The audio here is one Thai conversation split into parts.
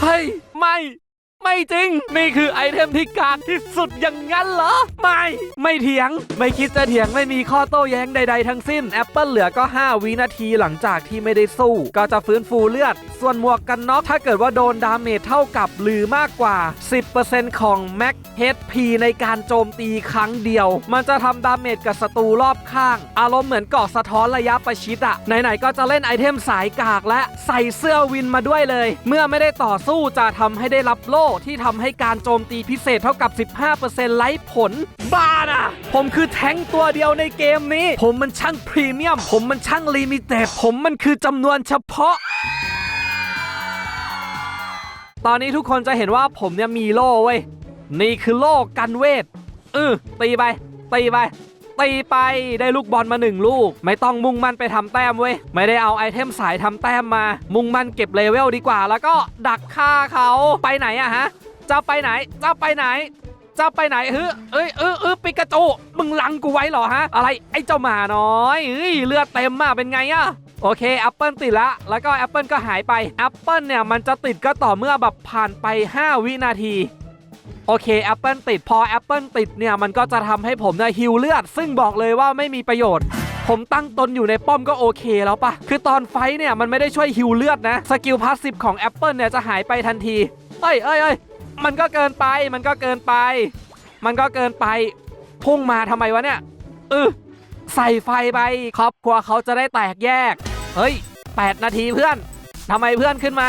เฮ้ย ไม่ ไม่จริง นี่คือไอเทมที่กากที่สุดอย่างนั้นเหรอ ไม่ ไม่เถียง ไม่คิดจะเถียงไม่มีข้อโต้แย้งใด ๆ ทั้งสิ้นแอปเปิลเหลือก็ 5 วินาทีหลังจากที่ไม่ได้สู้ ก็จะฟื้นฟูเลือด ส่วนหมวกกันน็อกถ้าเกิดว่าโดนดาเมจเท่ากับหรือมากกว่า 10%ของ Max HP ในการโจมตีครั้งเดียว มันจะทำดาเมจกับศัตรูรอบข้าง อารมณ์เหมือนเกาะสะท้อนระยะประชิดอะไหนๆก็จะเล่นไอเทมสายกากและใส่เสื้อวินมาด้วยเลย เมื่อไม่ได้ต่อสู้จะทำให้ได้รับโล่ที่ทำให้การโจมตีพิเศษเท่ากับ 15%ไร้ผล บ้านะผมคือแท้งตัวเดียวในเกมนี้ ผมมันช่างพรีเมียม ผมมันช่างลิมิเต็ดผมมันคือจำนวนเฉพาะตอนนี้ทุกคนจะเห็นว่าผมเนี่ยมีโล่เว้ย นี่คือโล่กันเวทเออตีไป ตีไป ตีไปได้ลูกบอลมาหนึ่งลูก ไม่ต้องมุ่งมั่นไปทำแต้มเว้ย ไม่ได้เอาไอเทมสายทำแต้มมา มุ่งมั่นเก็บเลเวลดีกว่า แล้วก็ดักฆ่าเขาไปไหนอะฮะจะไปไหนจะไปไหนจะไปไหนเฮ้ยเอ้ยเออเออปิกาจูมึงลังกูไว้เหรอฮะ อะไรไอ้เจ้าหมาน้อยเฮ้ยเลือดเต็มอะเป็นไงอะโอเคแอปเปิลติดละ แล้วก็แอปเปิลก็หายไปแอปเปิลเนี่ยมันจะติดก็ต่อเมื่อแบบผ่านไป 5 วินาที โอเคแอปเปิลติดพอแอปเปิลติดเนี่ย มันก็จะทำให้ผมเนี่ยฮิวเลือด ซึ่งบอกเลยว่าไม่มีประโยชน์ผมตั้งตนอยู่ในป้อมก็โอเคแล้วปะ คือตอนไฟเนี่ย มันไม่ได้ช่วยฮิวเลือดนะ สกิลพาสซีฟของ Apple เนี่ย จะหายไปทันที เอ้ยเอ้ยเอ้ยมันก็เกินไป มันก็เกินไป มันก็เกินไป พุ่งมาทำไมวะเนี่ยเออใส่ไฟไปครอบครัวเขาจะได้แตกแยก เฮ้ย 8 นาทีเพื่อนทำไมเพื่อนขึ้นมา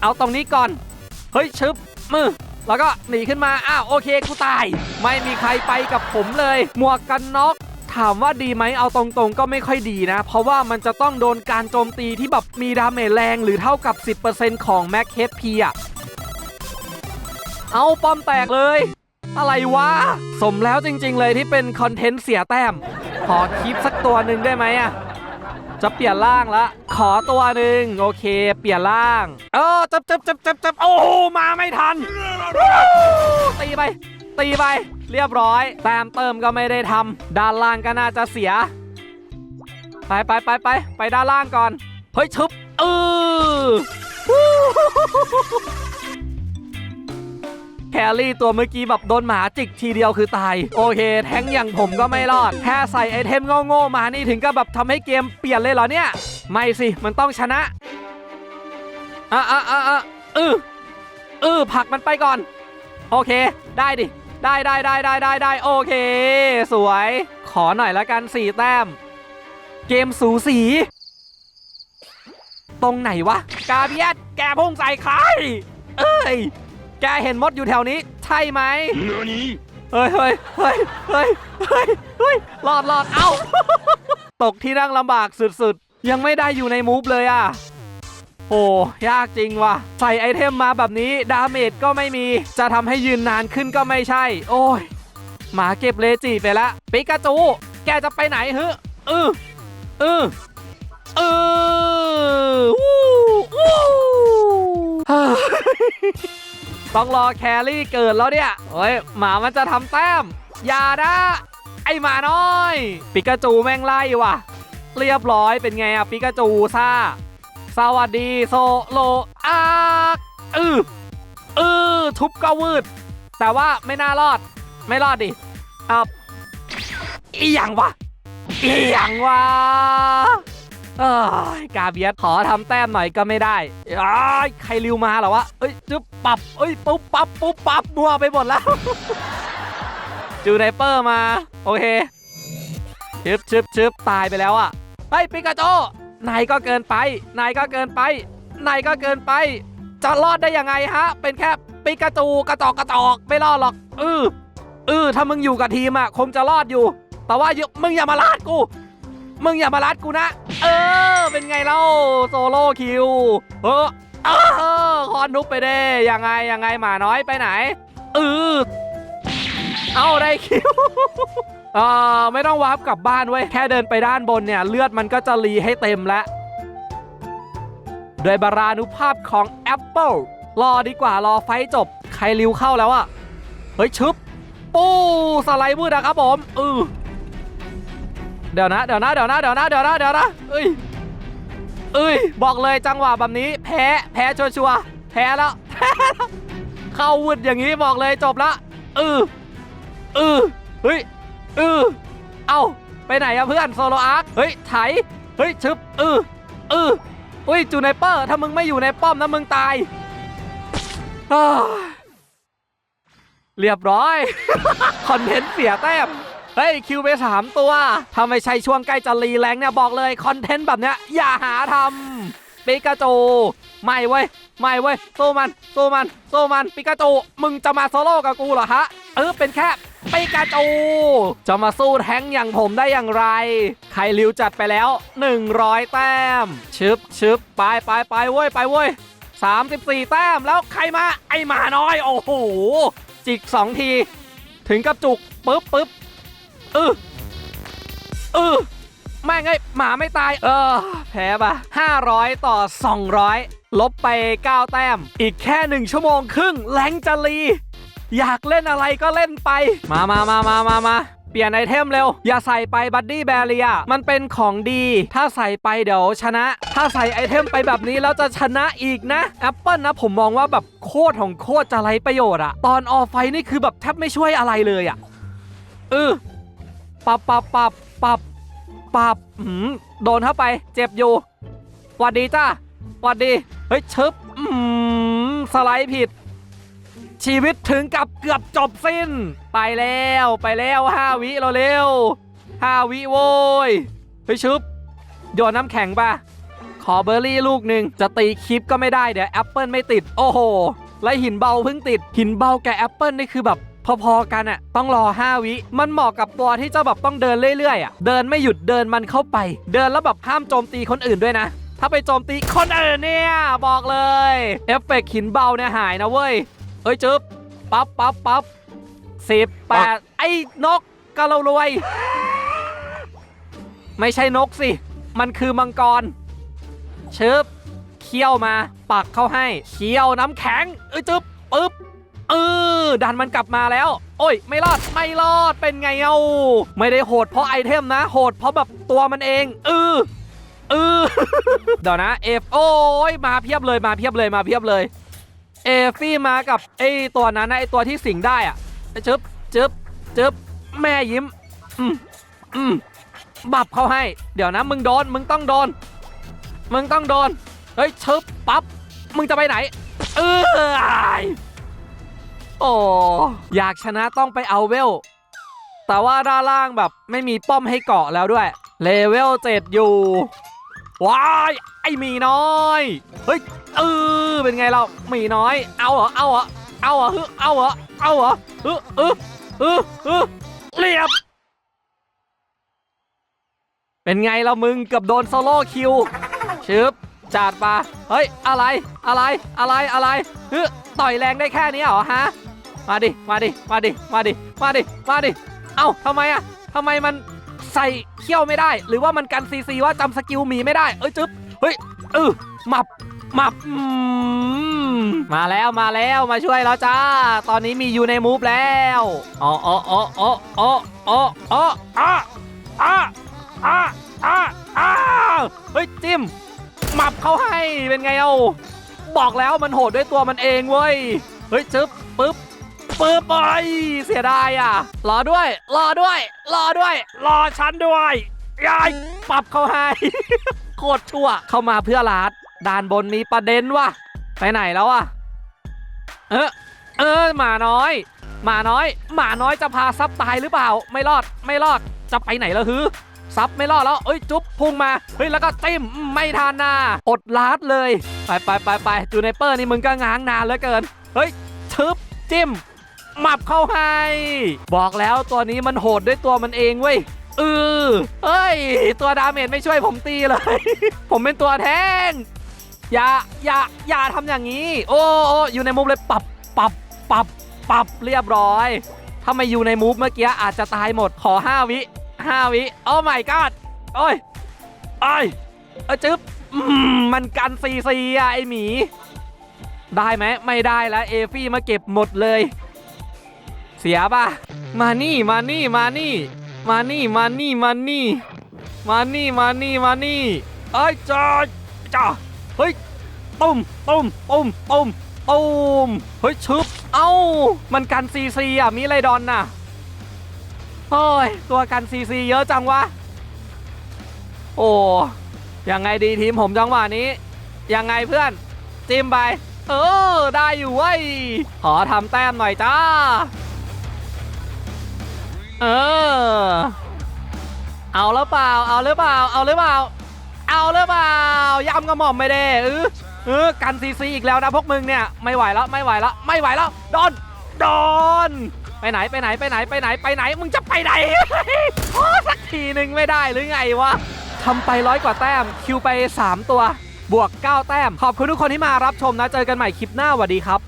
เอาตรงนี้ก่อน เฮ้ยชึบมือ แล้วก็หนีขึ้นมา อ้าวโอเคกูตาย ไม่มีใครไปกับผมเลย หมวกกันน็อกถามว่าดีไหมเอาตรงๆ ก็ไม่ค่อยดีนะ เพราะว่ามันจะต้องโดนการโจมตีที่แบบมีดาเมจแรงหรือเท่ากับ 10%ของ Max HP อะ เอาป้อมแตกเลย อะไรวะ สมแล้วจริงๆเลยที่เป็นคอนเทนต์เสียแต้ม ขอคลิปสักตัวหนึ่งได้ไหมอะ จะเปลี่ยนร่างละ ขอตัวหนึ่งโอเค เปลี่ยนร่าง เออจับจับจับจับจับโอ้โหมาไม่ทัน ตีไป ตีไป เรียบร้อยแต้มเติมก็ไม่ได้ทำด้านล่างก็น่าจะเสีย ไปไปไปไปไปด้านล่างก่อน เฮ้ยชึบเออ แครี่ตัวเมื่อกี้แบบโดนหมาจิกทีเดียวคือตาย โอเค แท้งอย่างผมก็ไม่รอด แค่ใส่ไอเทมโง่ๆมานี่ถึงก็แบบทำให้เกมเปลี่ยนเลยเหรอเนี่ย ไม่สิ มันต้องชนะอะอะอะอะเออเออผลักมันไปก่อน โอเค ได้ดิ ได้ได้ได้ได้ได้ได้โอเค สวย ขอหน่อยละกันสี่แต้ม เกมสูสี ตรงไหนวะ กาเบียดแกพุ่งใส่ใคร เอ้ย แกเห็นมดอยู่แถวนี้ ใช่ไหม何เฮ้ยเฮ้ยเฮ้ยเฮ้ยเฮ้ยเฮ้ยรอดรอดเอ้า ตกที่นั่งลำบากสุดๆ ยังไม่ได้อยู่ในมูฟเลยอะ โอ้ยากจริงว่ะ ใส่ไอเทมมาแบบนี้ ดาเมจก็ไม่มี จะทำให้ยืนนานขึ้นก็ไม่ใช่ โอ้ย หมาเก็บเลจิไปละปิกาจู แกจะไปไหนฮึเออเออเออวู้วู้ฮ่า ต้องรอแครี่เกิดแล้วเนี่ยเฮ้ยหมามันจะทำแต้มอย่านะไอหมาน้อย ปิกาจูแม่งไล่ว่ะ เรียบร้อยเป็นไงอะปิกาจูซ่า สวัสดีโซโลอาร์อืออือทุบก็วืด แต่ว่าไม่น่ารอด ไม่รอดดิอะอีหยังวะอีหยังวะ เอ้ยกาเบียสขอทำแต้มหน่อยก็ไม่ได้อใครริวมาเหรอวะเอ้ยจึ๊บปับเอ้ยปุ๊บปั๊บปุ๊บปั๊บมัวไปหมดแล้ว จูไนเปอร์มา โอเคชึบชึบชึบตายไปแล้วอะเฮ้ยปิกาโจนายก็เกินไปนายก็เกินไปนายก็เกินไป จะรอดได้ยังไงฮะ เป็นแค่ปิกาจูกระจอกกระจอกไม่รอดหรอกเออเออถ้ามึงอยู่กับทีมอะคงจะรอดอยู่ แต่ว่าอย่ามึงอย่ามาลาดกู มึงอย่ามารัดกูนะ เออ เป็นไงเล่าโซโล่คิวเออเออคอนนุบไปเด้ยังไงยังไงหมาน้อยไปไหนเออเอาได้คิวเออไม่ต้องวาร์ปกลับบ้านเว้ยแค่เดินไปด้านบนเนี่ย เลือดมันก็จะรีให้เต็มแล้วโดยบารานุภาพของ Apple รอดีกว่ารอไฟจบ ใครริวเข้าแล้วอะเฮ้ยชึบปูสไลด์มืดนะครับผมเออ เดี๋ยวนะเดี๋ยวนะเดี๋ยวนะเดี๋ยวนะเดี๋ยวนะเดี๋ยวนะเอ้ยเอ้ยบอกเลยจังหวะแบบนี้ แพ้แพ้ชัวร์แพ้แล้วแพ้แล้วเข้าวุดอย่างนี้บอกเลยจบละเออเออเฮ้ยเออเอาไปไหนอะเพื่อนโซโลอาร์คเฮ้ยไถเฮ้ยชึบเออเอออุ้ยจูไนเปอร์ถ้ามึงไม่อยู่ในป้อมนะมึงตายเรียบร้อย คอนเทนต์เสียแต้ม เฮ้ยคิวไปสามตัวถ้าไม่ใช่ช่วงใกล้จะรีแรงเนี่ยบอกเลยคอนเทนต์แบบเนี้ยอย่าหาทำปิกาจูไม่เว้ยไม่เว้ยสู้มันสู้มันสู้มันปิกาจูมึงจะมาโซโล่กับกูเหรอฮะเออเป็นแค่ปิกาจู จะมาสู้แท้งอย่างผมได้อย่างไร ใครริวจัดไปแล้ว 100 แต้ม ชึบชึบไปไปไปเว้ยไปเว้ย34 แต้มแล้วใครมาไอหมาน้อย โอ้โห จิก 2 ที ถึงกับจุกปึ๊บปึ๊บ เออเออแม่ไอ้หมาไม่ตาย เออ แพ้ปะ500 ต่อ 200 ลบไป 9 แต้ม อีกแค่ 1 ชั่วโมงครึ่งแรงจะรีอยากเล่นอะไรก็เล่นไป มามามามามามาเปลี่ยนไอเทมเร็ว อย่าใส่ไปบัดดี้แบเรียมันเป็นของดี ถ้าใส่ไปเดี๋ยวชนะ ถ้าใส่ไอเทมไปแบบนี้แล้วจะชนะอีกนะแอปเปิลนะผมมองว่าแบบโคตรของโคตรจะไรประโยชน์อะตอนออฟไฟนี่คือแบบแทบไม่ช่วยอะไรเลยอะเออ ปับปับปับปับปับหืมโดนเข้าไป เจ็บอยู่หวัดดีจ้าหวัดดี เฮ้ยชึบอืมสไลด์ผิด ชีวิตถึงกับเกือบจบสิ้น ไปแล้วไปแล้วห้าวิเราเร็วห้าวิโว้ยเฮ้ยชึบโยนน้ำแข็งป่ะ ขอเบอร์รี่ลูกหนึ่งจะตีคลิปก็ไม่ได้เดี๋ยวแอปเปิลไม่ติด โอ้โห และหินเบาเพิ่งติด หินเบาแกแอปเปิลนี่คือแบบ พอๆกันอะต้องรอ 5 วิ มันเหมาะกับตัวที่จะแบบต้องเดินเรื่อยๆอะเดินไม่หยุดเดินมันเข้าไป เดินแล้วแบบห้ามโจมตีคนอื่นด้วยนะ ถ้าไปโจมตีคนอื่นเนี่ยบอกเลยเอฟเฟกต์หินเบาเนี่ยหายนะเว้ยเฮ้ยจึ๊บปั๊บปั๊บปั๊บสิบแปดไอ้นกกะเรารวย ไม่ใช่นกสิ มันคือมังกรชึบเคี่ยวมา ปักเข้าให้ เคี่ยวน้ำแข็งเอ้ยจึ๊บปึ๊บเออดันมันกลับมาแล้ว โอ้ย ไม่รอดไม่รอดเป็นไงเอ้าไม่ได้โหดเพราะไอเทมนะ โหดเพราะแบบตัวมันเองเออเออเดี๋ยวนะเอฟโอ้ยมาเพียบเลยมาเพียบเลยมาเพียบเลยเอฟี่มากับไอตัวนั้นนะไอตัวที่สิงได้อะจึ๊บจึ๊บจึ๊บแม่ยิ้มอืมอืมบับเขาให้ เดี๋ยวนะ มึงโดนมึงต้องโดน มึงต้องโดน เฮ้ยชึบปั๊บมึงจะไปไหน เออ อ้อยากชนะต้องไปเอาเวล แต่ว่าด้านล่างแบบไม่มีป้อมให้เกาะแล้วด้วย เลเวลเจ็ดอยู่ ว้าย ไอหมีน้อย เฮ้ยเออเป็นไงเราหมีน้อย เอาเหรอ เอาเหรอ เอาเหรอเอาเหรอ เอาเหรอเออเออเออเออเรียบ เป็นไงเรามึงกือบโดนโซโล่คิวชึบจัดมาเฮ้ย อะไร อะไร อะไร อะไรเฮ้ยต่อยแรงได้แค่นี้เหรอฮะ มาดิ มาดิ มาดิ มาดิ มาดิ มาดิ เอ้าทำไมอะทำไมมันใส่เขี้ยวไม่ได้ หรือว่ามันกันซีซีว่าจำสกิลหมีไม่ได้ เอ้ยจึ๊บ เฮ้ย เออหมับหมับอืมมาแล้วมาแล้วมาช่วยแล้วจ้า ตอนนี้มีอยู่ในมูฟแล้วอ๋ออ๋ออ๋ออ๋ออ๋ออ๋ออ๋ออะอะอะอะอะเฮ้ยจิ้มหมับเขาให้เป็นไงเอาบอกแล้วมันโหดด้วยตัวมันเองเว้ย เฮ้ยจึ๊บปึ๊บ ปึ๊บไปเสียดายอะ รอด้วย รอด้วย รอด้วย รอฉันด้วยยายปรับเขาให้ โคตรชั่วเข้ามาเพื่อลาดด้านบนมีประเด็นว่ะ ไปไหนแล้วอะ เออเออหมาน้อย หมาน้อย หมาน้อยจะพาซับตายหรือเปล่า ไม่รอดไม่รอดจะไปไหนแล้วฮือซับไม่รอดแล้ว เอ้ย จุ๊บพุ่งมา เฮ้ย แล้วก็จิ้ม ไม่ทันน่ะอดลาดเลย ไปไปไปไปจูเนเปอร์นี่มึงก็ง้างนานเหลือเกิน เฮ้ยชึบจิ้ม หมับเข้าให้ บอกแล้วตัวนี้มันโหดด้วยตัวมันเองเว้ยเออเอ้ย ตัวดาเมจไม่ช่วยผมตีเลย ผมเป็นตัวแทงอย่าอย่าอย่าทำอย่างนี้ โอ้โออยู่ในมุมเลยปับปับปับปับเรียบร้อย ถ้าไม่อยู่ในมูฟเมื่อกี้อาจจะตายหมดขอ 5 วิ5วิโอ้ my god โอ้ยโอ้ยเอ้จึ๊บมันกันซีซีอะไอหมี ได้ไหมไม่ได้แล้วเอฟี่มาเก็บหมดเลย สียป่ะ มานี่มานี่มานี่ มานี่มานี่มานี่ มานี่มานี่มานี่เอ้ยจ้าจ้าเฮ้ยตุ้มตุ้มตุ้มตุ้มตูมเฮ้ยชึบเอ้ามันกันซีซีอะมีไรดอนน่ะเฮ้ยตัวกันซีซีเยอะจังวะโอ้ยังไงดีทีมผมจังหวะนี้ ยังไงเพื่อนจิ้มไป เออ ได้อยู่เว้ย ขอทำแต้มหน่อยจ้า เออ เอาหรือเปล่า เอาหรือเปล่า เอาหรือเปล่า เอาหรือเปล่ายำกระหม่อมไม่ได้เออเออกันซีซีอีกแล้วนะพวกมึงเนี่ย ไม่ไหวแล้วไม่ไหวแล้วไม่ไหวแล้วโดนโดนไปไหนไปไหนไปไหนไปไหนไปไหนมึงจะไปไหนโอ้สักทีหนึ่งไม่ได้หรือไงวะทำไปร้อยกว่าแต้มคิวไป 3 ตัว บวก 9 แต้ม ขอบคุณทุกคนที่มารับชมนะ เจอกันใหม่คลิปหน้าสวัสดีครับ